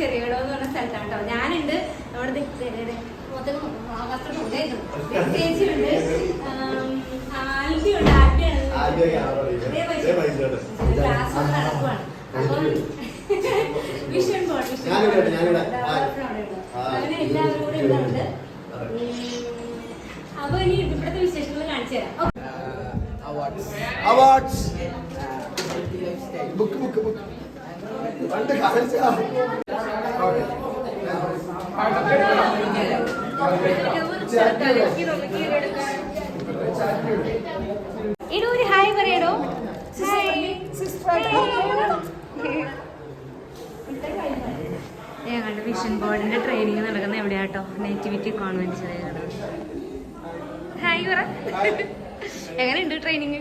ചെറിയടോ എന്ന് പറഞ്ഞ സ്ഥലത്താണ് കേട്ടോ ഞാനുണ്ട് നമ്മുടെ ആൽബിയാണ് നടക്കുവാണ്. അപ്പം വിഷൻ ബോർഡ് വിഷൻ. അങ്ങനെ എല്ലാവരും കൂടെ ഇനി ഇവിടുത്തെ വിശേഷങ്ങൾ കാണിച്ചു തരാം oh, awards book book book പണ്ട് ഇടൂ ഒരു ഹായ് പറയടോ. ഞങ്ങളുടെ വിഷൻ ബോർഡിന്റെ ട്രെയിനിങ് നടക്കുന്ന എവിടെയാട്ടോ? നേറ്റിവിറ്റി കോൺവെന്റ് ഹായ് പറ. എങ്ങനെയുണ്ട് ട്രെയിനിങ്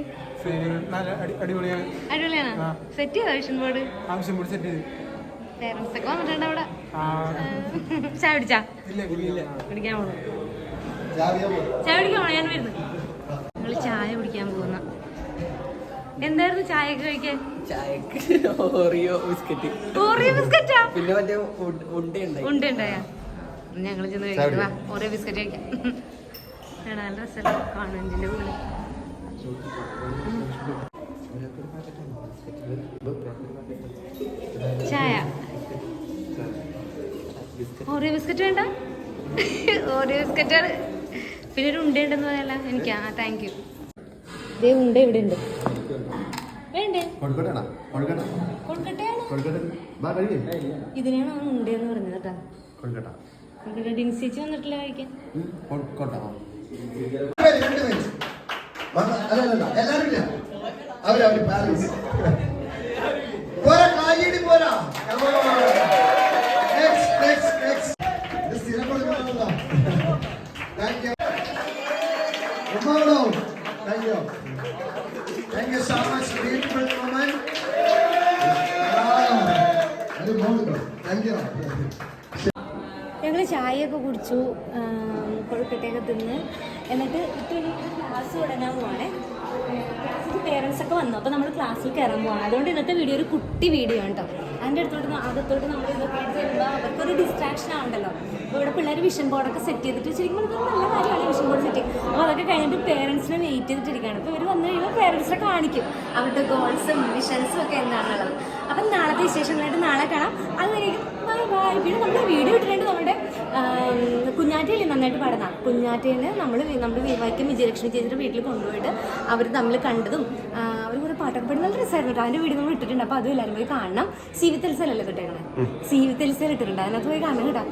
അടിപൊളിയാണ്. സെറ്റ് ചെയ്തോ ബോർഡ് ആവശ്യം സെറ്റ് ചെയ്തു. പേരൻസ് ഒക്കെ വന്നിട്ടുണ്ട് അവിടെ. ചായ കുടിച്ചാ? ഇല്ല കുടിയില്ല കുടിക്കാൻ പോണു? ജാതിയാ ചായ കുടിക്കാൻ പോണോ? ഞാൻ വരുന്നു. ഞങ്ങൾ ചായ കുടിക്കാൻ പോകുന്ന. എന്തായിരുന്നു ചായക്ക് കഴിക്കാൻ? ചായക്ക് ഓറിയോ ബിസ്ക്കറ്റ് ഓറിയോ ബിസ്ക്കറ്റാ പിന്നെ മറ്റേ ഉണ്ട- ഉണ്ട് ഉണ്ടായാ ഞങ്ങൾ ചെന്ന് കഴിക്കാം ഓരോ ഓറിയോ ബിസ്ക്കറ്റ് കഴിക്കാം. നല്ല രസമല്ലേ കോൺവെന്റിന്റെ ഉള്ളിൽ ചായ. ഓറിയോ ബിസ്ക്കറ്റ് വേണ്ട? ഓറിയോ ബിസ്ക്കറ്റ് പിന്നെ ഒരു ഉണ്ട ഉണ്ടെന്ന് പറയാല എനിക്ക് ആ താങ്ക് യു ദേ ഉണ്ട ഇവിടെ ഉണ്ട് വേണ്ടേ ഇതിനാണ് അവൻ ഉണ്ടെന്ന് പറഞ്ഞത് കേട്ടാ. കൊൽക്കട്ട. ഡിൻസിച്ച് വന്നിട്ടില്ല കഴിക്കാൻ. കൊട്ടാ എല്ലാരും ഇല്ല. അവർ അവർ പാരൻസ് പോരാ കാലിയടി പോരാ. സോ മച്ച് ബ്യൂട്ടിഫുൾ വുമൻ അത് മോളുണ്ടോ താങ്ക് യു ഞങ്ങൾ ചായയൊക്കെ കുടിച്ചു. കൊഴുക്കട്ടയൊക്കെ തിന്ന്. എന്നിട്ട് ഇപ്പം ക്ലാസ് തുടങ്ങാൻ പോവാണേ. പേരൻസ് ഒക്കെ വന്നു. അപ്പോൾ നമ്മൾ ക്ലാസ്സിൽ കയറാൻ പോവാണ്. അതുകൊണ്ട് ഇന്നത്തെ വീഡിയോ ഒരു കുട്ടി വീഡിയോ ആണ് കേട്ടോ അതിന്റെ അടുത്തോട്ട് അകത്തോട്ട് നമ്മൾ ഇതൊക്കെ വരുമ്പോൾ അവർക്കൊരു ഡിസ്ട്രാക്ഷൻ ആവണ്ടല്ലോ അപ്പോൾ ഇവിടെ പിള്ളേർ വിഷൻ ബോർഡൊക്കെ സെറ്റ് ചെയ്തിട്ട് ശരിക്കും പറഞ്ഞാൽ നല്ല കാര്യമാണ് വിഷൻ ബോർഡ് സെറ്റ് ചെയ്യും അപ്പോൾ അതൊക്കെ കഴിഞ്ഞിട്ട് പേരൻസിനെ വെയിറ്റ് ചെയ്തിട്ടിരിക്കുകയാണ്. അപ്പോൾ ഇവർ വന്നു കഴിയുമ്പോൾ പേരൻസിനെ കാണിക്കും. അവരുടെ ഗോൾസും വിഷൻസും ഒക്കെ എന്താണെന്നുള്ളത്. അപ്പം നാളത്തെ വിശേഷങ്ങളായിട്ട് നാളെ കാണാം. അതുവരെ ബൈ ബൈ പിന്നെ നമ്മൾ വീഡിയോ ഇട്ടിട്ടുണ്ട് നമ്മുടെ നന്നായിട്ട് പാടുന്ന കുഞ്ഞാറ്റേനെ നമ്മൾ നമ്മൾ വൈക്കം വിജയലക്ഷ്മി ചേച്ചിയുടെ വീട്ടിൽ കൊണ്ടുപോയിട്ട് അവർ തമ്മിൽ കണ്ടതും അവർ കൂടെ പാട്ടൊക്കെ പാടി നല്ല രസമായിരുന്നു കേട്ടോ. അതിന്റെ വീഡിയോ നമ്മൾ ഇട്ടിട്ടുണ്ട്. അപ്പോൾ അതും എല്ലാവരും പോയി കാണണം. സീവിത്തൽസലല്ലേ സീവിത്തൽസൽ കിട്ടേക്കണേ സി ഇട്ടിട്ടുണ്ട്. അതിനകത്ത് പോയി കാണണം കേട്ടോ.